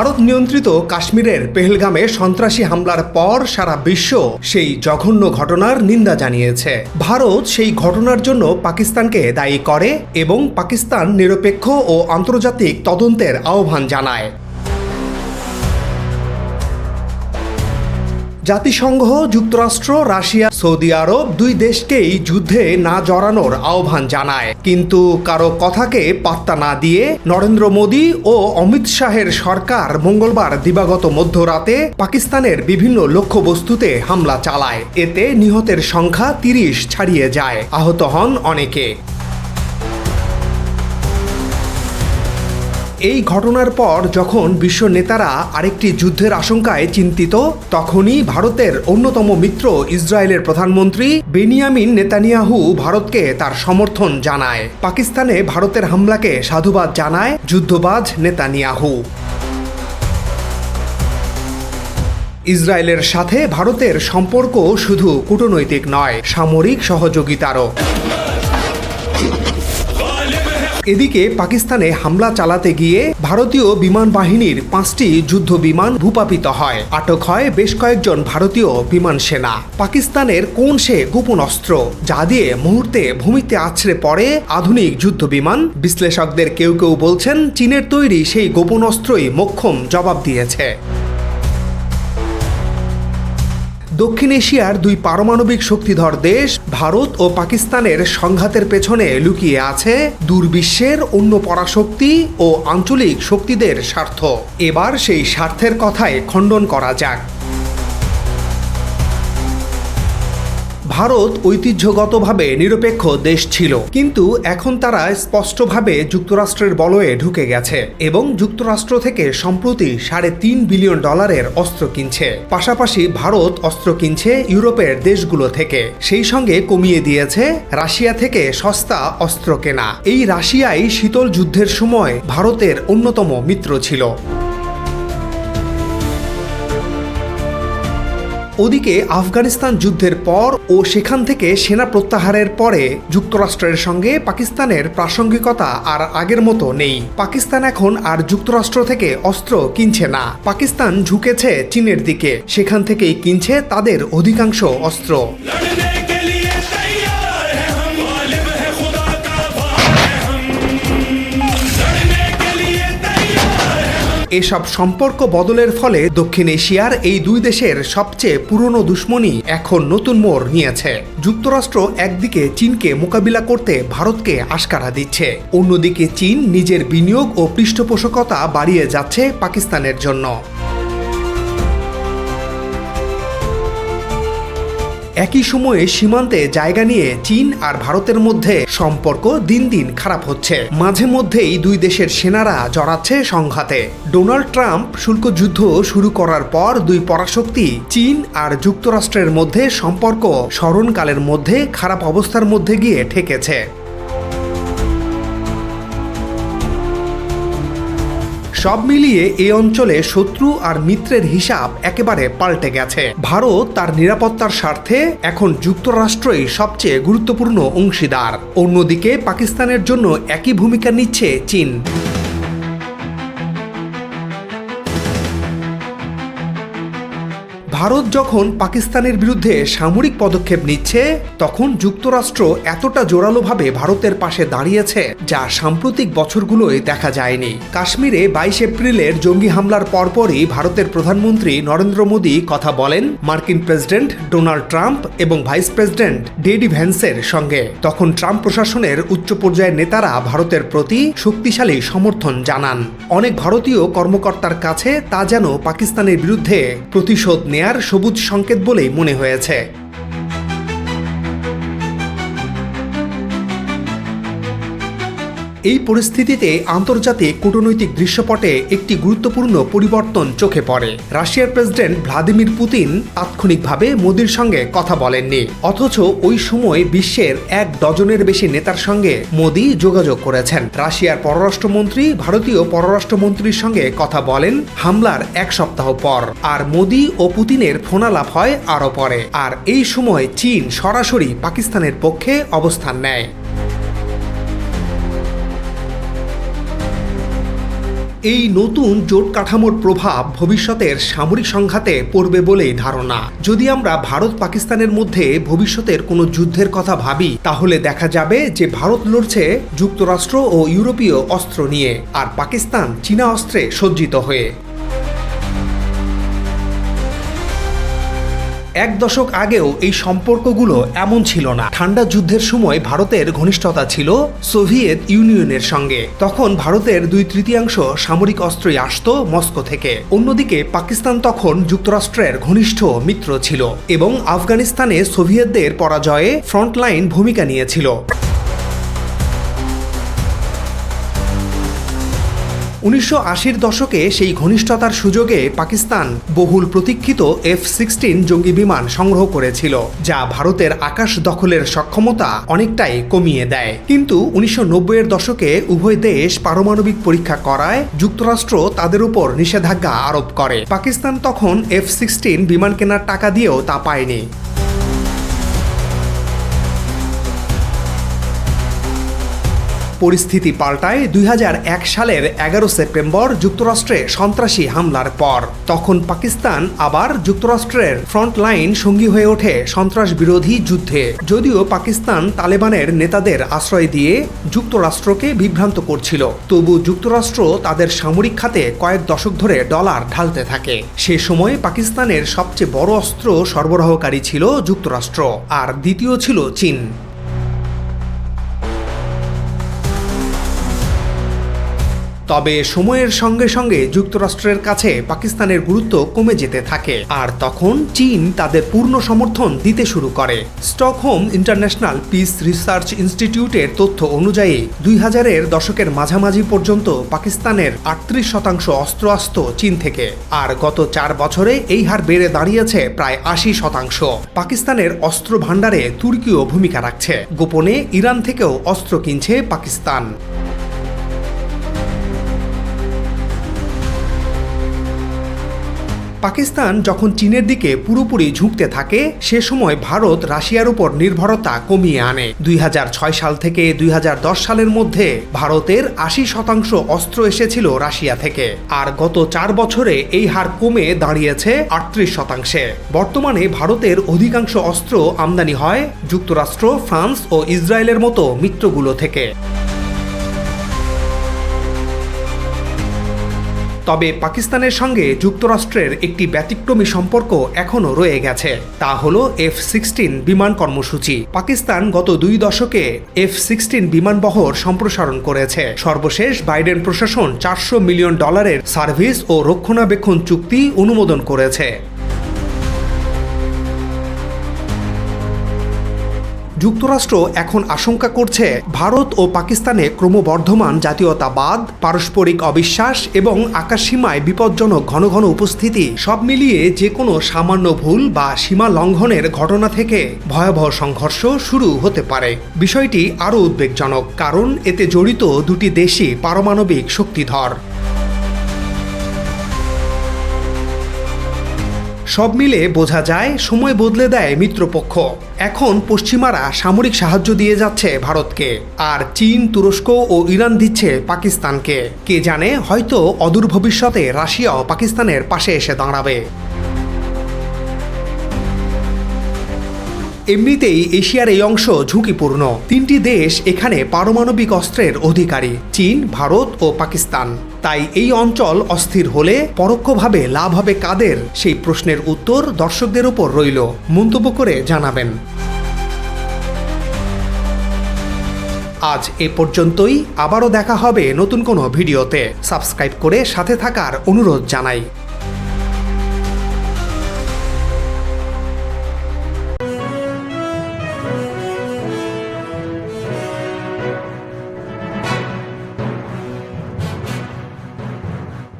ভারত নিয়ন্ত্রিত কাশ্মীরের পেহেলগামে সন্ত্রাসী হামলার পর সারা বিশ্ব সেই জঘন্য ঘটনার নিন্দা জানিয়েছে। ভারত সেই ঘটনার জন্য পাকিস্তানকে দায়ী করে এবং পাকিস্তান নিরপেক্ষ ও আন্তর্জাতিক তদন্তের আহ্বান জানায়। জাতিসংঘ, যুক্তরাষ্ট্র, রাশিয়া, সৌদি আরব দুই দেশকেই যুদ্ধে না জড়ানোর আহ্বান জানায়। কিন্তু কারও কথাকে পাত্তা না দিয়ে নরেন্দ্র মোদী ও অমিত শাহের সরকার মঙ্গলবার দিবাগত মধ্যরাতে পাকিস্তানের বিভিন্ন লক্ষ্যবস্তুতে হামলা চালায়। এতে নিহতের সংখ্যা তিরিশ ছাড়িয়ে যায়। আহত হন অনেকে। এই ঘটনার পর যখন বিশ্ব নেতারা আরেকটি যুদ্ধের আশঙ্কায় চিন্তিত, তখনই ভারতের অন্যতম মিত্র ইসরায়েলের প্রধানমন্ত্রী বেনিয়ামিন নেতানিয়াহু ভারতকে তার সমর্থন জানায়। পাকিস্তানে ভারতের হামলাকে সাধুবাদ জানায় যুদ্ধবাজ নেতানিয়াহু। ইসরায়েলের সাথে ভারতের সম্পর্ক শুধু কূটনৈতিক নয়, সামরিক সহযোগিতারও। এদিকে পাকিস্তানে হামলা চালাতে গিয়ে ভারতীয় বিমান বাহিনীর পাঁচটি যুদ্ধ বিমান ভূপাপিত হয়। আটক হয় বেশ কয়েকজন ভারতীয় বিমান সেনা। পাকিস্তানের কোন সে গোপন অস্ত্র যা দিয়ে মুহূর্তে ভূমিতে আছড়ে পড়ে আধুনিক যুদ্ধ বিমান? বিশ্লেষকদের কেউ কেউ বলছেন, চীনের তৈরি সেই গোপন অস্ত্রই মোক্ষম জবাব দিয়েছে। দক্ষিণ এশিয়ার দুই পারমাণবিক শক্তিধর দেশ, ভারত ও পাকিস্তানের সংঘাতের পেছনে লুকিয়ে আছে দুর্বিশ্বের অন্য পরাশক্তি ও আঞ্চলিক শক্তিদের স্বার্থ। এবার সেই স্বার্থের কথায় খণ্ডন করা যাক। ভারত ঐতিহ্যগতভাবে নিরপেক্ষ দেশ ছিল, কিন্তু এখন তারা স্পষ্টভাবে যুক্তরাষ্ট্রের বলয়ে ঢুকে গেছে এবং যুক্তরাষ্ট্র থেকে সম্প্রতি সাড়ে তিন বিলিয়ন ডলারের অস্ত্র কিনছে। পাশাপাশি ভারত অস্ত্র কিনছে ইউরোপের দেশগুলো থেকে। সেই সঙ্গে কমিয়ে দিয়েছে রাশিয়া থেকে সস্তা অস্ত্র কেনা। এই রাশিয়াই শীতল যুদ্ধের সময় ভারতের অন্যতম মিত্র ছিল। ওদিকে আফগানিস্তান যুদ্ধের পর ও সেখান থেকে সেনা প্রত্যাহারের পরে যুক্তরাষ্ট্রের সঙ্গে পাকিস্তানের প্রাসঙ্গিকতা আর আগের মতো নেই। পাকিস্তান এখন আর যুক্তরাষ্ট্র থেকে অস্ত্র কিনছে না। পাকিস্তান ঝুঁকেছে চীনের দিকে। সেখান থেকেই কিনছে তাদের অধিকাংশ অস্ত্র। এসব সম্পর্ক বদলের ফলে দক্ষিণ এশিয়ার এই দুই দেশের সবচেয়ে পুরনো দুশ্মনী এখন নতুন মোড় নিয়েছে। যুক্তরাষ্ট্র একদিকে চীনকে মোকাবিলা করতে ভারতকে আশকারা দিচ্ছে। অন্যদিকে চীন নিজের বিনিয়োগ ও পৃষ্ঠপোষকতা বাড়িয়ে যাচ্ছে পাকিস্তানের জন্য। একই সময়ে সীমান্তে জায়গা নিয়ে চীন আর ভারতের মধ্যে সম্পর্ক দিন দিন খারাপ হচ্ছে। মাঝে মধ্যেই দুই দেশের সেনারা জড়াচ্ছে সংঘাতে। ডোনাল্ড ট্রাম্প শুল্ক যুদ্ধ শুরু করার পর দুই পরাশক্তি চীন আর যুক্তরাষ্ট্রের মধ্যে সম্পর্ক স্মরণকালের মধ্যে খারাপ অবস্থার মধ্যে গিয়ে ঠেকেছে। সব মিলিয়ে এই অঞ্চলে শত্রু আর মিত্রের হিসাব একেবারে পাল্টে গেছে। ভারত তার নিরাপত্তার স্বার্থে এখন যুক্তরাষ্ট্রই সবচেয়ে গুরুত্বপূর্ণ অংশীদার। অন্যদিকে পাকিস্তানের জন্য একই ভূমিকা নিচ্ছে চীন। ভারত যখন পাকিস্তানের বিরুদ্ধে সামরিক পদক্ষেপ নিচ্ছে, তখন যুক্তরাষ্ট্র এতটা জোরালোভাবে ভারতের পাশে দাঁড়িয়েছে, যা সাম্প্রতিক বছরগুলোয় দেখা যায়নি। কাশ্মীরে বাইশ এপ্রিলের জঙ্গি হামলার পরপরই ভারতের প্রধানমন্ত্রী নরেন্দ্র মোদী কথা বলেন মার্কিন প্রেসিডেন্ট ডোনাল্ড ট্রাম্প এবং ভাইস প্রেসিডেন্ট ডেডি ভ্যান্সের সঙ্গে। তখন ট্রাম্প প্রশাসনের উচ্চ পর্যায়ের নেতারা ভারতের প্রতি শক্তিশালী সমর্থন জানান। অনেক ভারতীয় কর্মকর্তার কাছে তা যেন পাকিস্তানের বিরুদ্ধে প্রতিশোধ নেয়ার সবুজ সংকেত বলেই মনে হয়েছে। এই পরিস্থিতিতে আন্তর্জাতিক কূটনৈতিক দৃশ্যপটে একটি গুরুত্বপূর্ণ পরিবর্তন চোখে পড়ে। রাশিয়ার প্রেসিডেন্ট ভ্লাদিমির পুতিন তাৎক্ষণিকভাবে মোদির সঙ্গে কথা বলেননি, অথচ ওই সময় বিশ্বের এক ডজনের বেশি নেতার সঙ্গে মোদি যোগাযোগ করেছেন। রাশিয়ার পররাষ্ট্রমন্ত্রী, ভারতীয় পররাষ্ট্রমন্ত্রীর সঙ্গে কথা বলেন হামলার এক সপ্তাহ পর, আর মোদি ও পুতিনের ফোনালাপ হয় আরও পরে। আর এই সময় চীন সরাসরি পাকিস্তানের পক্ষে অবস্থান নেয়। এই নতুন জোট কাঠামোর প্রভাব ভবিষ্যতের সামরিক সংঘাতে পড়বে বলে ধারণা। যদি আমরা ভারত পাকিস্তানের মধ্যে ভবিষ্যতের কোনো যুদ্ধের কথা ভাবি, তাহলে দেখা যাবে যে ভারত লড়ছে যুক্তরাষ্ট্র ও ইউরোপীয় অস্ত্র নিয়ে, আর পাকিস্তান চীনা অস্ত্রে সজ্জিত হয়ে। এক দশক আগেও এই সম্পর্কগুলো এমন ছিল না। ঠান্ডা যুদ্ধের সময় ভারতের ঘনিষ্ঠতা ছিল সোভিয়েত ইউনিয়নের সঙ্গে। তখন ভারতের দুই তৃতীয়াংশ সামরিক অস্ত্রই আসত মস্কো থেকে। অন্যদিকে পাকিস্তান তখন যুক্তরাষ্ট্রের ঘনিষ্ঠ মিত্র ছিল এবং আফগানিস্তানে সোভিয়েতদের পরাজয়ে ফ্রন্টলাইন ভূমিকা নিয়েছিল। উনিশশো আশির দশকে সেই ঘনিষ্ঠতার সুযোগে পাকিস্তান বহুল প্রতীক্ষিত এফ সিক্সটিন জঙ্গি বিমান সংগ্রহ করেছিল, যা ভারতের আকাশ দখলের সক্ষমতা অনেকটাই কমিয়ে দেয়। কিন্তু উনিশশো নব্বইয়ের দশকে উভয় দেশ পারমাণবিক পরীক্ষা করায় যুক্তরাষ্ট্র তাদের উপর নিষেধাজ্ঞা আরোপ করে। পাকিস্তান তখন এফ সিক্সটিন বিমান কেনার টাকা দিয়েও তা পায়নি। পরিস্থিতি পাল্টায় দুই হাজার এক সালের এগারো সেপ্টেম্বর যুক্তরাষ্ট্রে সন্ত্রাসী হামলার পর। তখন পাকিস্তান আবার যুক্তরাষ্ট্রের ফ্রন্ট লাইন সঙ্গী হয়ে ওঠে সন্ত্রাস বিরোধী যুদ্ধে। যদিও পাকিস্তান তালেবানের নেতাদের আশ্রয় দিয়ে যুক্তরাষ্ট্রকে বিভ্রান্ত করছিল। তবু যুক্তরাষ্ট্র তাদের সামরিক খাতে কয়েক দশক ধরে ডলার ঢালতে থাকে। সে সময় পাকিস্তানের সবচেয়ে বড় অস্ত্র সরবরাহকারী ছিল যুক্তরাষ্ট্র, আর দ্বিতীয় ছিল চীন। তবে সময়ের সঙ্গে সঙ্গে যুক্তরাষ্ট্রের কাছে পাকিস্তানের গুরুত্ব কমে যেতে থাকে। আর তখন চীন তাদের পূর্ণ সমর্থন দিতে শুরু করে। স্টকহোম ইন্টারন্যাশনাল পিস রিসার্চ ইনস্টিটিউটের তথ্য অনুযায়ী, দুই হাজারের দশকের মাঝামাঝি পর্যন্ত পাকিস্তানের আটত্রিশ শতাংশ অস্ত্র আসত চীন থেকে। আর গত চার বছরে এই হার বেড়ে দাঁড়িয়েছে প্রায় আশি শতাংশ। পাকিস্তানের অস্ত্র ভাণ্ডারে তুর্কিও ভূমিকা রাখছে। গোপনে ইরান থেকেও অস্ত্র কিনছে পাকিস্তান। পাকিস্তান যখন চীনের দিকে পুরোপুরি ঝুঁকতে থাকে, সে সময় ভারত রাশিয়ার উপর নির্ভরতা কমিয়ে আনে। দুই হাজার ছয় সাল থেকে দুই হাজার দশ সালের মধ্যে ভারতের আশি শতাংশ অস্ত্র এসেছিল রাশিয়া থেকে। আর গত চার বছরে এই হার কমে দাঁড়িয়েছে আটত্রিশ শতাংশে। বর্তমানে ভারতের অধিকাংশ অস্ত্র আমদানি হয় যুক্তরাষ্ট্র, ফ্রান্স ও ইসরায়েলের মতো মিত্রগুলো থেকে। তবে পাকিস্তানের সঙ্গে যুক্তরাষ্ট্রের একটি ব্যতিক্রমী সম্পর্ক এখনও রয়ে গেছে। তা হল এফ সিক্সটিন বিমান কর্মসূচি। পাকিস্তান গত দুই দশকে এফ সিক্সটিন বিমানবহর সম্প্রসারণ করেছে। সর্বশেষ বাইডেন প্রশাসন চারশো মিলিয়ন ডলারের সার্ভিস ও রক্ষণাবেক্ষণ চুক্তি অনুমোদন করেছে। যুক্তরাষ্ট্র এখন আশঙ্কা করছে ভারত ও পাকিস্তানে ক্রমবর্ধমান জাতীয়তাবাদ, পারস্পরিক অবিশ্বাস এবং আকাশসীমায় বিপজ্জনক ঘন ঘন উপস্থিতি, সব মিলিয়ে যে কোনো সামান্য ভুল বা সীমা লঙ্ঘনের ঘটনা থেকে ভয়াবহ সংঘর্ষ শুরু হতে পারে। বিষয়টি আরও উদ্বেগজনক, কারণ এতে জড়িত দুটি দেশই পারমাণবিক শক্তিধর। সব মিলে বোঝা যায়, সময় বদলে দেয় মিত্রপক্ষ। এখন পশ্চিমারা সামরিক সাহায্য দিয়ে যাচ্ছে ভারতকে, আর চীন, তুরস্ক ও ইরান দিচ্ছে পাকিস্তানকে। কে জানে হয়তো অদূর ভবিষ্যতে রাশিয়াও পাকিস্তানের পাশে এসে দাঁড়াবে। এমনিতেই এশিয়ার এই অংশ ঝুঁকিপূর্ণ। তিনটি দেশ এখানে পারমাণবিক অস্ত্রের অধিকারী, চীন, ভারত ও পাকিস্তান। তাই এই অঞ্চল অস্থির হলে পরোক্ষভাবে লাভ হবে কাদের? সেই প্রশ্নের উত্তর দর্শকদের উপর রইল। মন্তব্য করে জানাবেন। আজ এ পর্যন্তই। আবারও দেখা হবে নতুন কোনো ভিডিওতে। সাবস্ক্রাইব করে সাথে থাকার অনুরোধ জানাই।